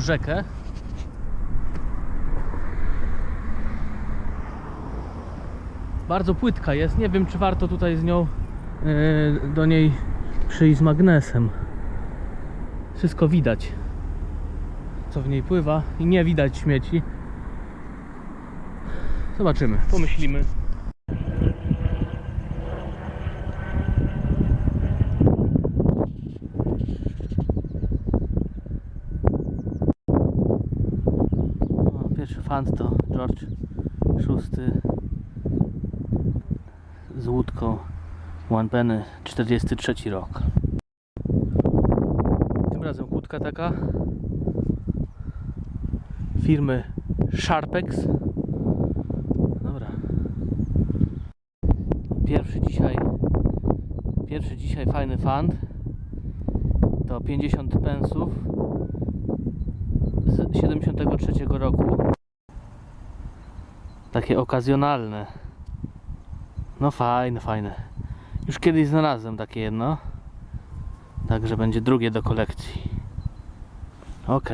rzekę. Bardzo płytka jest. Nie wiem, czy warto tutaj z nią yy, do niej przyjść z magnesem. Wszystko widać, co w niej pływa i nie widać śmieci. Zobaczymy, pomyślimy. To George VI z łódką One Penny 43 rok. Tym razem łódka taka firmy Sharpex. Dobra. Pierwszy dzisiaj pierwszy dzisiaj fajny fund to 50 pensów z 73 roku. Takie okazjonalne. No fajne, fajne. Już kiedyś znalazłem takie jedno. Także będzie drugie do kolekcji. Ok.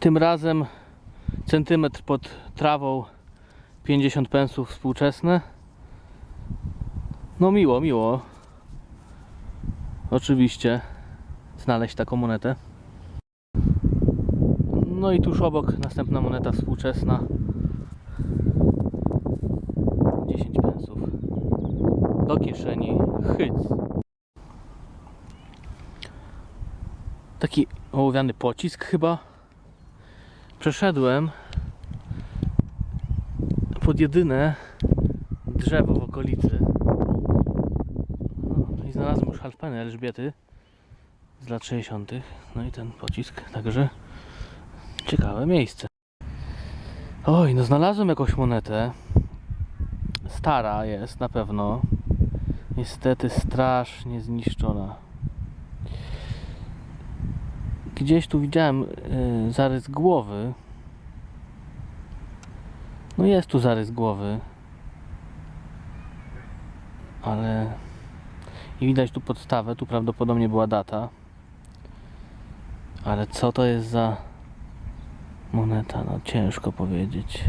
Tym razem centymetr pod trawą 50 pensów współczesne. No miło, miło. Oczywiście znaleźć taką monetę. No i tuż obok następna moneta współczesna. 10 pensów. Do kieszeni. Hyc. Taki ołowiany pocisk chyba. Przeszedłem pod jedyne drzewo w okolicy. No i znalazłem już halfpenny Elżbiety z lat 60. No i ten pocisk, także Ciekawe miejsce. Oj, no znalazłem jakąś monetę. Stara jest na pewno. Niestety strasznie zniszczona. Gdzieś tu widziałem y, zarys głowy. No jest tu zarys głowy. Ale i widać tu podstawę, tu prawdopodobnie była data. Ale co to jest za Moneta, no ciężko powiedzieć.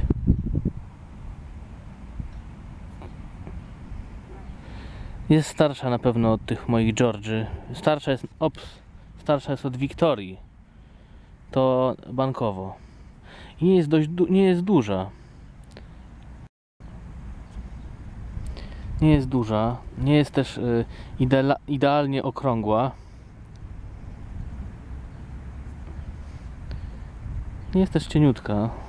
Jest starsza na pewno od tych moich George'y. Starsza jest, ops, starsza jest od Wiktorii. To bankowo. I nie jest dość, nie jest duża. Nie jest duża. Nie jest też y, idealnie okrągła. Nie jest też cieniutka.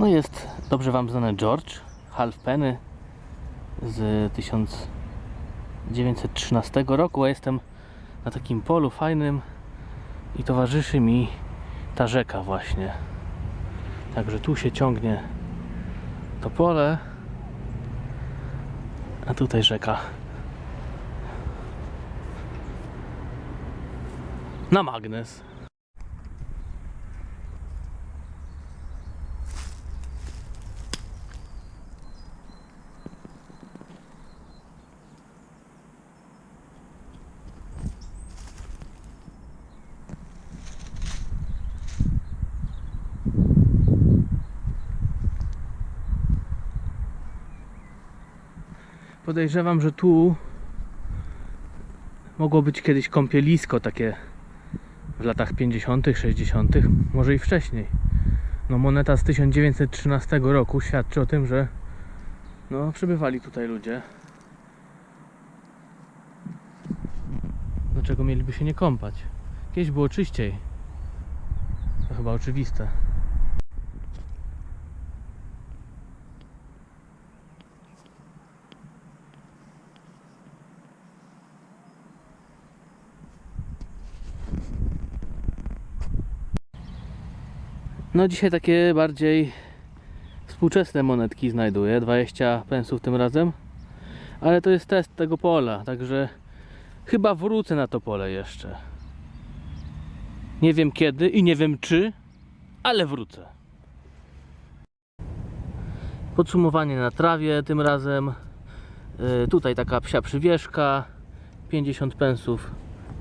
No jest dobrze Wam znany George Halfpenny z 1913 roku, a jestem na takim polu fajnym i towarzyszy mi ta rzeka właśnie. Także tu się ciągnie to pole, a tutaj rzeka. Na magnes. Podejrzewam, że tu mogło być kiedyś kąpielisko takie w latach 50., 60., może i wcześniej. No moneta z 1913 roku świadczy o tym, że no przybywali tutaj ludzie. Dlaczego mieliby się nie kąpać? Kiedyś było czyściej. To chyba oczywiste. No dzisiaj takie bardziej współczesne monetki znajduję, 20 pensów tym razem. Ale to jest test tego pola, także chyba wrócę na to pole jeszcze. Nie wiem kiedy i nie wiem czy, ale wrócę. Podsumowanie na trawie tym razem. Yy, tutaj taka psia przywieszka, 50 pensów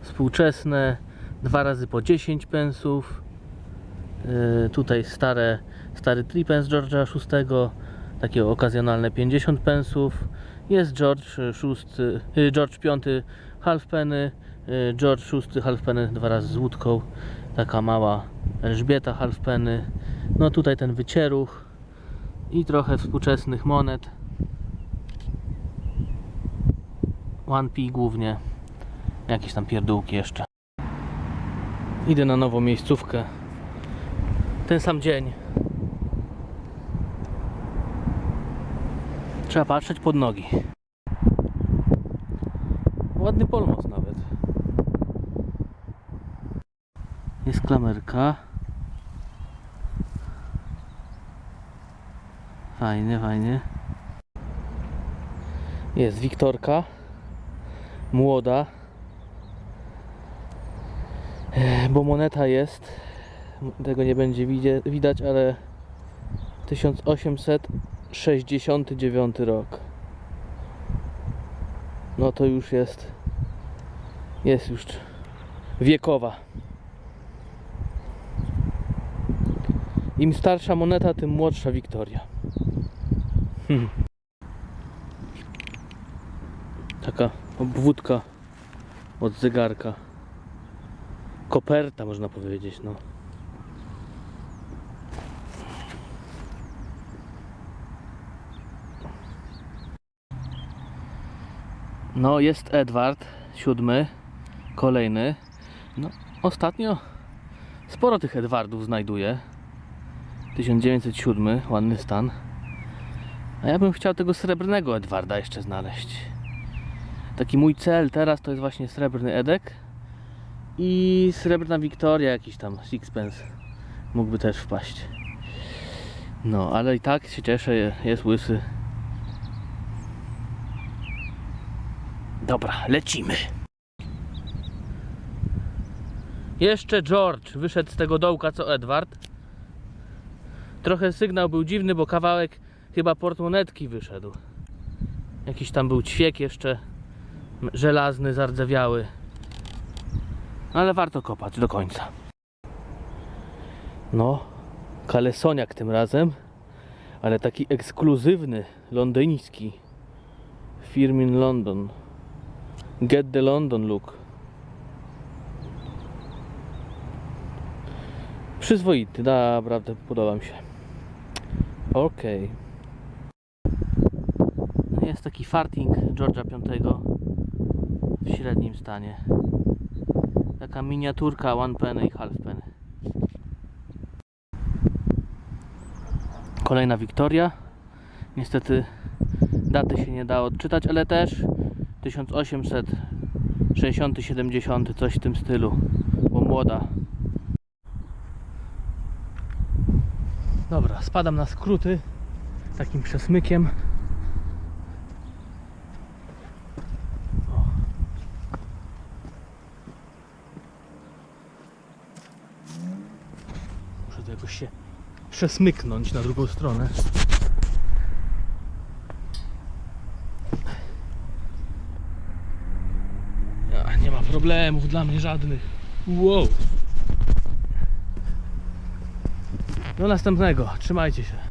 współczesne, dwa razy po 10 pensów. Yy, tutaj stare, stary tripens George'a VI, takie okazjonalne 50 pensów. Jest George VI, yy, George V halfpenny, yy, George VI halfpenny dwa razy z łódką, taka mała Elżbieta halfpenny. No tutaj ten wycieruch i trochę współczesnych monet. One P głównie. Jakieś tam pierdółki jeszcze. Idę na nową miejscówkę. Ten sam dzień. Trzeba patrzeć pod nogi. Ładny polmos nawet. Jest klamerka. Fajnie, fajnie. Jest Wiktorka. Młoda. Bo moneta jest. Tego nie będzie widać, ale 1869 rok. No to już jest. Jest już wiekowa. Im starsza moneta, tym młodsza Wiktoria. Hmm. Taka obwódka od zegarka. Koperta można powiedzieć, no. No jest Edward siódmy, kolejny. No ostatnio sporo tych Edwardów znajduję. 1907, ładny stan. A ja bym chciał tego srebrnego Edwarda jeszcze znaleźć. Taki mój cel teraz to jest właśnie srebrny Edek i srebrna Wiktoria, jakiś tam sixpence mógłby też wpaść. No, ale i tak się cieszę, je- jest łysy. Dobra, lecimy. Jeszcze George wyszedł z tego dołka co Edward. Trochę sygnał był dziwny, bo kawałek chyba portmonetki wyszedł. Jakiś tam był ćwiek jeszcze żelazny, zardzewiały. Ale warto kopać do końca. No, kalesoniak tym razem, ale taki ekskluzywny, londyński. Firmin London. Get the London look. Przyzwoity, naprawdę podoba mi się. Okej. Jest taki farting George'a V w średnim stanie. Taka miniaturka one penny i half penny. Kolejna Wiktoria. Niestety daty się nie da odczytać, ale też 1860-70, coś w tym stylu, bo młoda. Dobra, spadam na skróty takim przesmykiem. Muszę to jakoś się przesmyknąć na drugą stronę. Ja, nie ma problemów dla mnie żadnych. Wow. Do następnego. Trzymajcie się.